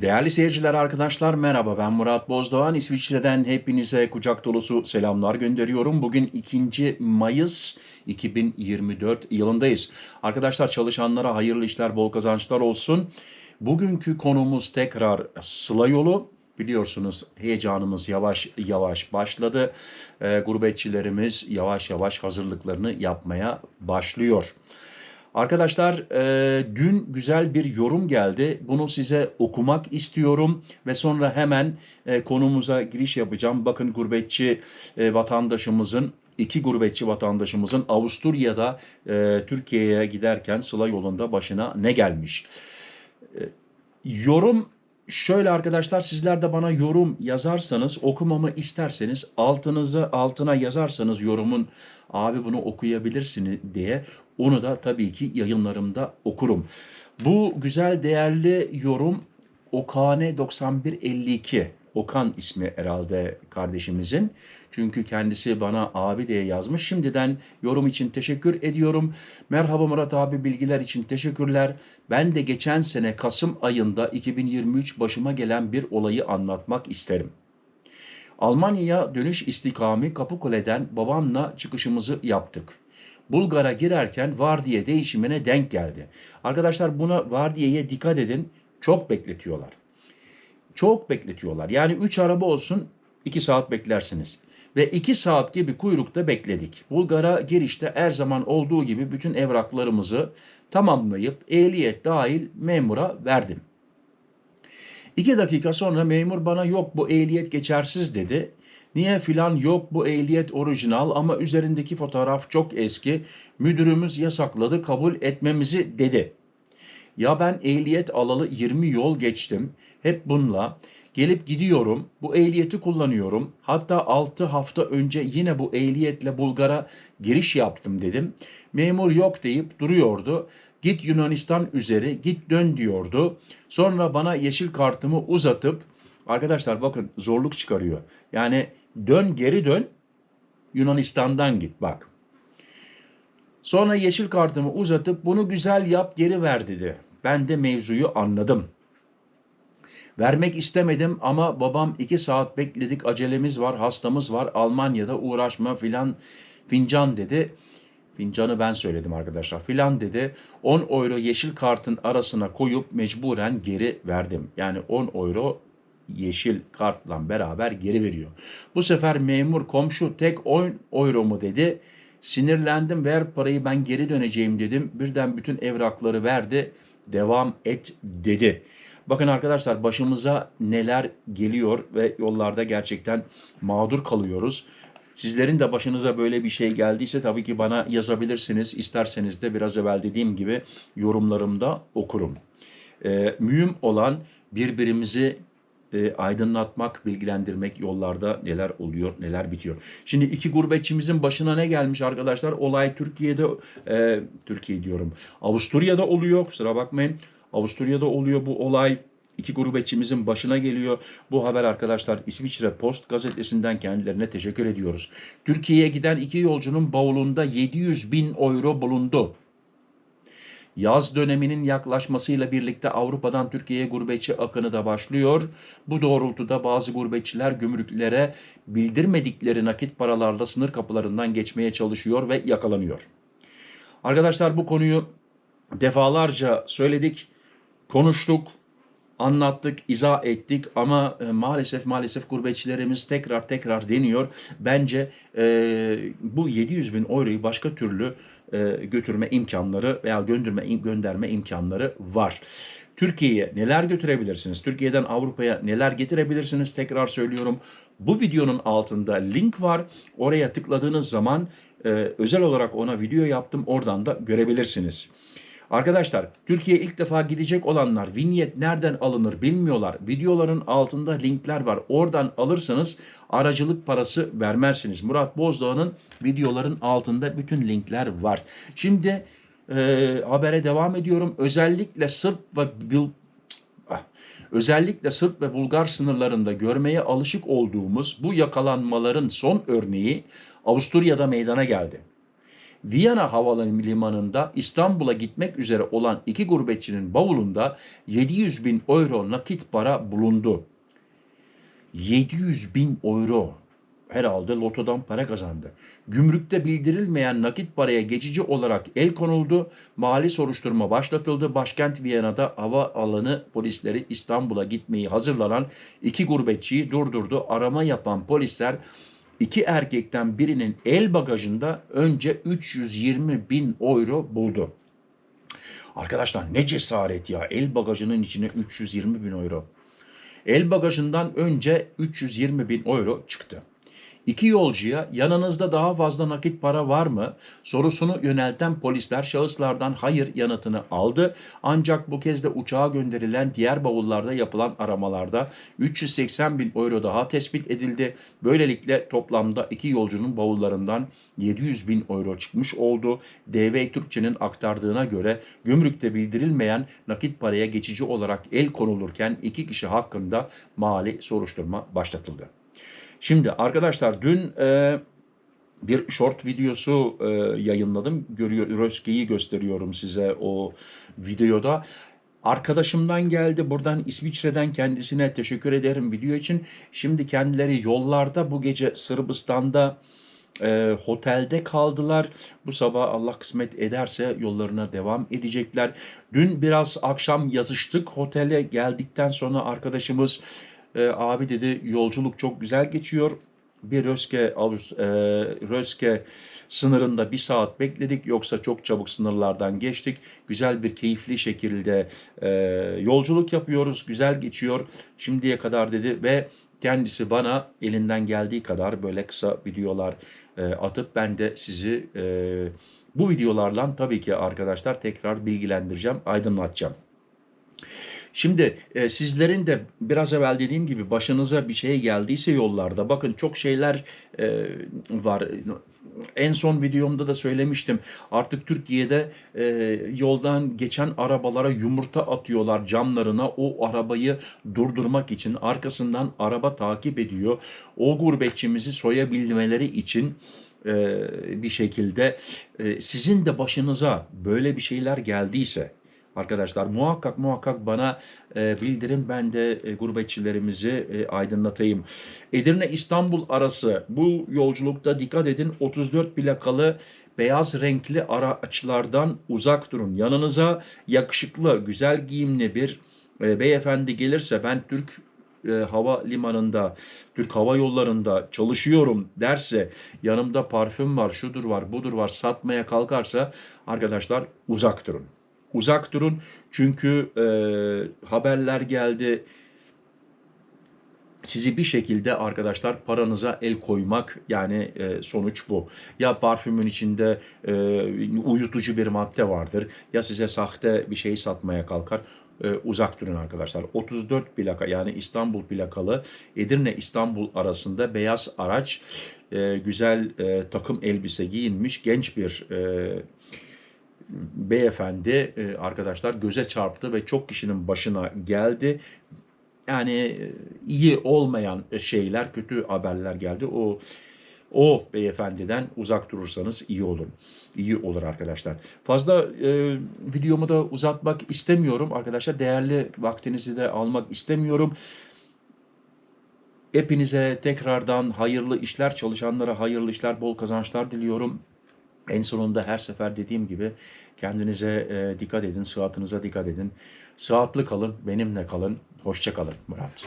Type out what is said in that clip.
Değerli seyirciler, arkadaşlar merhaba. Ben Murat Bozdoğan. İsviçre'den hepinize kucak dolusu selamlar gönderiyorum. Bugün 2. Mayıs 2024 yılındayız. Arkadaşlar çalışanlara hayırlı işler, bol kazançlar olsun. Bugünkü konumuz tekrar Sıla yolu. Biliyorsunuz heyecanımız yavaş yavaş başladı. Ee, gurbetçilerimiz yavaş yavaş hazırlıklarını yapmaya başlıyor. Arkadaşlar e, dün güzel bir yorum geldi. Bunu size okumak istiyorum ve sonra hemen e, konumuza giriş yapacağım. Bakın gurbetçi e, vatandaşımızın iki gurbetçi vatandaşımızın Avusturya'da e, Türkiye'ye giderken Sıla yolunda başına ne gelmiş? E, yorum şöyle arkadaşlar sizler de bana yorum yazarsanız okumamı isterseniz altınızı altına yazarsanız yorumun abi bunu okuyabilirsiniz diye onu da tabii ki yayınlarımda okurum. Bu güzel değerli yorum Okane 9152 Okan ismi herhalde kardeşimizin. Çünkü kendisi bana abi diye yazmış. Şimdiden yorum için teşekkür ediyorum. Merhaba Murat abi bilgiler için teşekkürler. Ben de geçen sene Kasım ayında 2023 başıma gelen bir olayı anlatmak isterim. Almanya'ya dönüş istikami Kapıkule'den babamla çıkışımızı yaptık. Bulgar'a girerken vardiya değişimine denk geldi. Arkadaşlar buna vardiyaya dikkat edin. Çok bekletiyorlar. Çok bekletiyorlar. Yani 3 araba olsun 2 saat beklersiniz. Ve 2 saat gibi kuyrukta bekledik. Bulgar'a girişte her zaman olduğu gibi bütün evraklarımızı tamamlayıp ehliyet dahil memura verdim. 2 dakika sonra memur bana yok bu ehliyet geçersiz dedi. Niye filan yok bu ehliyet orijinal ama üzerindeki fotoğraf çok eski. Müdürümüz yasakladı kabul etmemizi dedi. Ya ben ehliyet alalı 20 yol geçtim. Hep bununla gelip gidiyorum. Bu ehliyeti kullanıyorum. Hatta 6 hafta önce yine bu ehliyetle Bulgar'a giriş yaptım dedim. Memur yok deyip duruyordu. Git Yunanistan üzeri git dön diyordu. Sonra bana yeşil kartımı uzatıp arkadaşlar bakın zorluk çıkarıyor. Yani dön geri dön Yunanistan'dan git bak. Sonra yeşil kartımı uzatıp bunu güzel yap geri ver dedi. Ben de mevzuyu anladım. Vermek istemedim ama babam iki saat bekledik acelemiz var hastamız var Almanya'da uğraşma filan fincan dedi. Fincanı ben söyledim arkadaşlar filan dedi. 10 euro yeşil kartın arasına koyup mecburen geri verdim. Yani 10 euro yeşil kartla beraber geri veriyor. Bu sefer memur komşu tek 10 euro mu dedi. Sinirlendim ver parayı ben geri döneceğim dedim. Birden bütün evrakları verdi. Devam et dedi. Bakın arkadaşlar başımıza neler geliyor ve yollarda gerçekten mağdur kalıyoruz. Sizlerin de başınıza böyle bir şey geldiyse tabii ki bana yazabilirsiniz. İsterseniz de biraz evvel dediğim gibi yorumlarımda okurum. Ee, mühim olan birbirimizi e, aydınlatmak, bilgilendirmek yollarda neler oluyor, neler bitiyor. Şimdi iki gurbetçimizin başına ne gelmiş arkadaşlar? Olay Türkiye'de, e, Türkiye diyorum, Avusturya'da oluyor. Kusura bakmayın. Avusturya'da oluyor bu olay. İki gurbetçimizin başına geliyor. Bu haber arkadaşlar İsviçre Post gazetesinden kendilerine teşekkür ediyoruz. Türkiye'ye giden iki yolcunun bavulunda 700 bin euro bulundu. Yaz döneminin yaklaşmasıyla birlikte Avrupa'dan Türkiye'ye gurbetçi akını da başlıyor. Bu doğrultuda bazı gurbetçiler gümrüklere bildirmedikleri nakit paralarla sınır kapılarından geçmeye çalışıyor ve yakalanıyor. Arkadaşlar bu konuyu defalarca söyledik, konuştuk, anlattık, izah ettik ama e, maalesef maalesef gurbetçilerimiz tekrar tekrar deniyor. Bence e, bu 700 bin euroyu başka türlü e, götürme imkanları veya gönderme gönderme imkanları var. Türkiye'ye neler götürebilirsiniz? Türkiye'den Avrupa'ya neler getirebilirsiniz? Tekrar söylüyorum. Bu videonun altında link var. Oraya tıkladığınız zaman e, özel olarak ona video yaptım. Oradan da görebilirsiniz. Arkadaşlar Türkiye ilk defa gidecek olanlar vinyet nereden alınır bilmiyorlar. Videoların altında linkler var. Oradan alırsanız aracılık parası vermezsiniz. Murat Bozdağ'ın videoların altında bütün linkler var. Şimdi e, habere devam ediyorum. Özellikle Sırp ve Bil Ah, Özellikle Sırp ve Bulgar sınırlarında görmeye alışık olduğumuz bu yakalanmaların son örneği Avusturya'da meydana geldi. Viyana Havalimanı'nda İstanbul'a gitmek üzere olan iki gurbetçinin bavulunda 700 bin euro nakit para bulundu. 700 bin euro. Herhalde lotodan para kazandı. Gümrükte bildirilmeyen nakit paraya geçici olarak el konuldu. Mali soruşturma başlatıldı. Başkent Viyana'da hava alanı polisleri İstanbul'a gitmeyi hazırlanan iki gurbetçiyi durdurdu. Arama yapan polisler iki erkekten birinin el bagajında önce 320 bin euro buldu. Arkadaşlar ne cesaret ya el bagajının içine 320 bin euro. El bagajından önce 320 bin euro çıktı. İki yolcuya yanınızda daha fazla nakit para var mı sorusunu yönelten polisler şahıslardan hayır yanıtını aldı. Ancak bu kez de uçağa gönderilen diğer bavullarda yapılan aramalarda 380 bin euro daha tespit edildi. Böylelikle toplamda iki yolcunun bavullarından 700 bin euro çıkmış oldu. DV Türkçe'nin aktardığına göre gümrükte bildirilmeyen nakit paraya geçici olarak el konulurken iki kişi hakkında mali soruşturma başlatıldı. Şimdi arkadaşlar dün e, bir short videosu e, yayınladım. Görüyor, Röske'yi gösteriyorum size o videoda. Arkadaşımdan geldi. Buradan İsviçre'den kendisine teşekkür ederim video için. Şimdi kendileri yollarda bu gece Sırbistan'da e, otelde kaldılar. Bu sabah Allah kısmet ederse yollarına devam edecekler. Dün biraz akşam yazıştık. Otele geldikten sonra arkadaşımız e, abi dedi yolculuk çok güzel geçiyor. Bir Röske, Avust- e, Röske sınırında bir saat bekledik. Yoksa çok çabuk sınırlardan geçtik. Güzel bir keyifli şekilde e, yolculuk yapıyoruz. Güzel geçiyor şimdiye kadar dedi ve kendisi bana elinden geldiği kadar böyle kısa videolar e, atıp ben de sizi e, bu videolarla tabii ki arkadaşlar tekrar bilgilendireceğim, aydınlatacağım. Şimdi e, sizlerin de biraz evvel dediğim gibi başınıza bir şey geldiyse yollarda bakın çok şeyler e, var. En son videomda da söylemiştim. Artık Türkiye'de e, yoldan geçen arabalara yumurta atıyorlar camlarına o arabayı durdurmak için. Arkasından araba takip ediyor. O gurbetçimizi soyabilmeleri için e, bir şekilde e, sizin de başınıza böyle bir şeyler geldiyse Arkadaşlar muhakkak muhakkak bana e, bildirin ben de e, gurbetçilerimizi e, aydınlatayım. Edirne İstanbul arası bu yolculukta dikkat edin 34 plakalı beyaz renkli araçlardan uzak durun. Yanınıza yakışıklı güzel giyimli bir e, beyefendi gelirse ben Türk e, hava limanında, Türk Hava Yolları'nda çalışıyorum derse, yanımda parfüm var, şudur var, budur var satmaya kalkarsa arkadaşlar uzak durun. Uzak durun çünkü e, haberler geldi. Sizi bir şekilde arkadaşlar paranıza el koymak yani e, sonuç bu. Ya parfümün içinde e, uyutucu bir madde vardır ya size sahte bir şey satmaya kalkar. E, uzak durun arkadaşlar. 34 plaka yani İstanbul plakalı Edirne İstanbul arasında beyaz araç e, güzel e, takım elbise giyinmiş genç bir e, beyefendi e, arkadaşlar göze çarptı ve çok kişinin başına geldi. Yani e, iyi olmayan şeyler, kötü haberler geldi. O o beyefendiden uzak durursanız iyi olur. İyi olur arkadaşlar. Fazla e, videomu da uzatmak istemiyorum arkadaşlar. Değerli vaktinizi de almak istemiyorum. Hepinize tekrardan hayırlı işler, çalışanlara hayırlı işler, bol kazançlar diliyorum. En sonunda her sefer dediğim gibi kendinize e, dikkat edin, sıhhatinize dikkat edin. Sıhhatli kalın, benimle kalın. Hoşça kalın Murat.